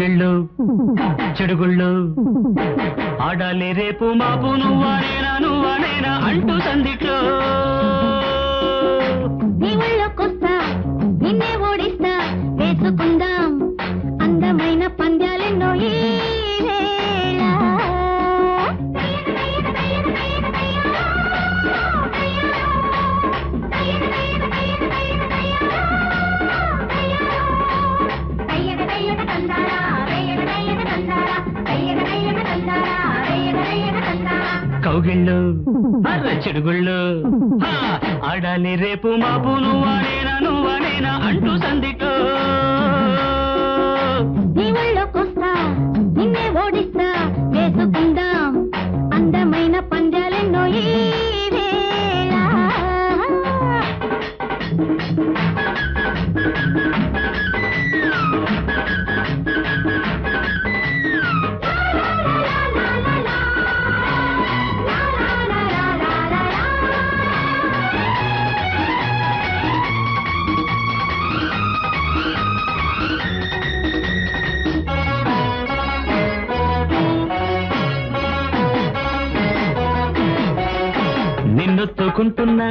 తందాడా చెడుగుళ్ళు. ఆడాలి రేపు మాపు నువ్వా నేనా నువ్వా నేనా అంటూ సందిట్లో. కౌగిళ్ళు అర్ర చెడుగుళ్ళు. ఆడాలి రేపు మా నువ్వా వాడేనా నువ్వా నేనా అంటూ సందిట్లో నిన్నొత్తుకుంటున్న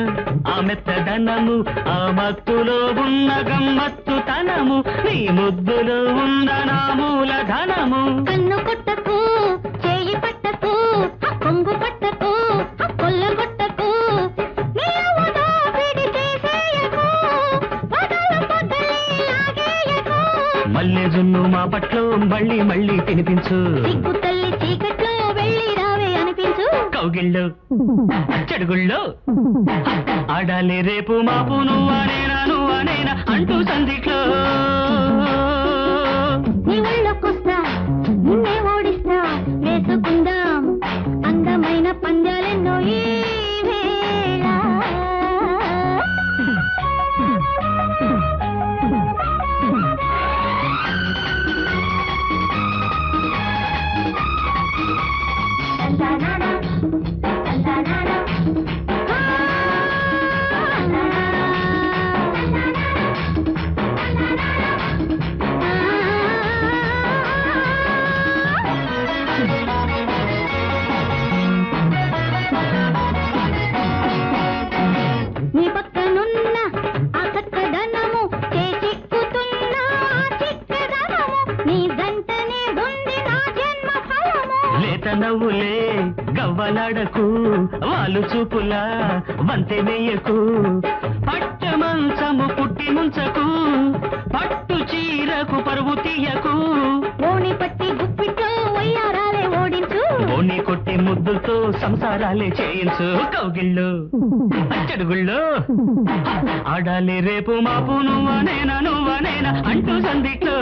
ఆ మెత్తదనము ఆ మత్తులో ఉన్న గమ్మత్తు తనము నీ ముద్దులో ఉన్న నా మూలధనము కన్ను కొట్టకు చేయి పట్టకు కొంగు పట్టకు కొల్ల కొట్టకు. మల్లె జున్ను మా పట్లో మళ్ళీ మళ్ళీ తినిపించు. కౌగిళ్ళు చెడుగుళ్ళు ఆడాలి రేపు మాపు నువ్వా అనే లేత నవ్వులే గవ్వలాడకు వాళ్ళు చూపులా వంతె వేయకు పట్ట మంచము పుట్టి ముంచకు పట్టు చీరకు పరువు తీయకు. ఓణి పట్టి గుప్పిట్లో వయ్యారాలే ఓడించు. బోని కొట్టి ముద్దుతో సంసారాలే చేయించు కౌగిళ్ళు అచ్చడుగుళ్ళు. ఆడాలి రేపు మాపు నువ్వా నేనా నువ్వా నేనా అంటూ సందిట్లో.